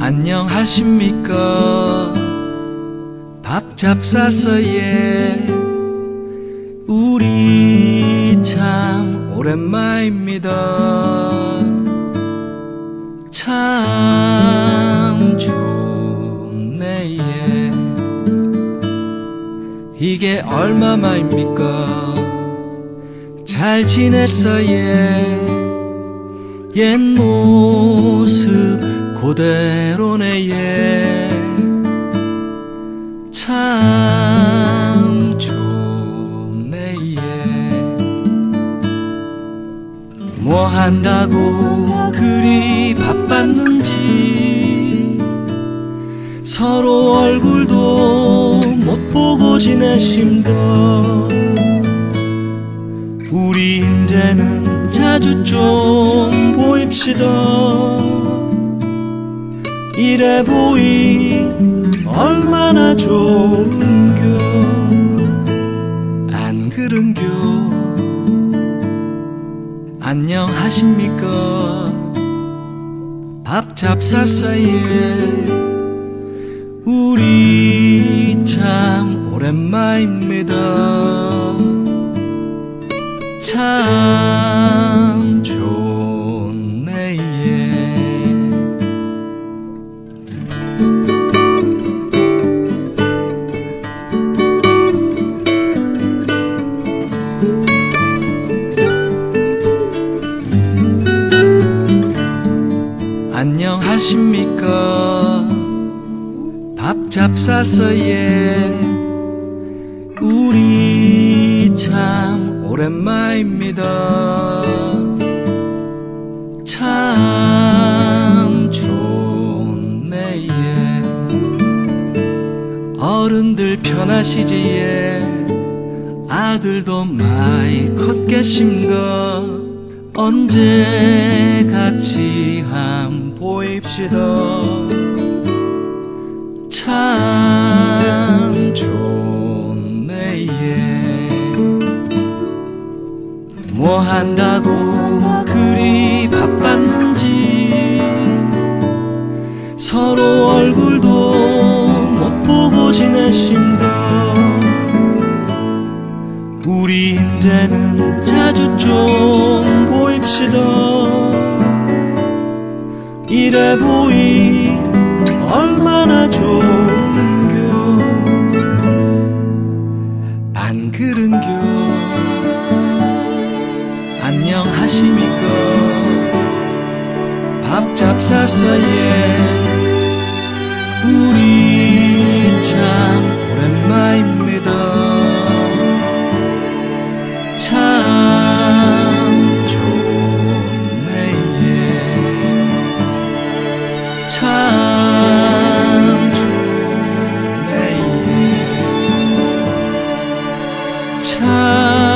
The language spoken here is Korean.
안녕하십니까? 밥 잡 쌌어 예. 우리 참 오랜만입니다. 참 이게 얼마만입니까? 잘 지냈어 예옛 모습 그대로네 예참 춥네 예뭐 한다고 그리 바빴는지 서로 보고 지내심다 우리 인제는 자주 좀 보입시다. 이래 보이 얼마나 좋은겨 안 그런겨 안녕하십니까. 밥 잡쌌어예 참 오랜만입니다 참 좋네 예. 안녕하십니까 밥 잡쌌어 예 우리 참 오랜만입니다. 참 좋네 예 어른들 편하시지 예 아들도 많이 컸겠습니다 언제 같이 한 보입시다 뭐 한다고 그리 바빴는지. 서로 얼굴도 못 보고 지내신다. 우리 인제는 자주 좀 보입시다. 이래 보이 안녕하십니까? 밥 잡쌌어 예 우리 참 오랜만입니다. 참 좋네 예 참 좋네 예 참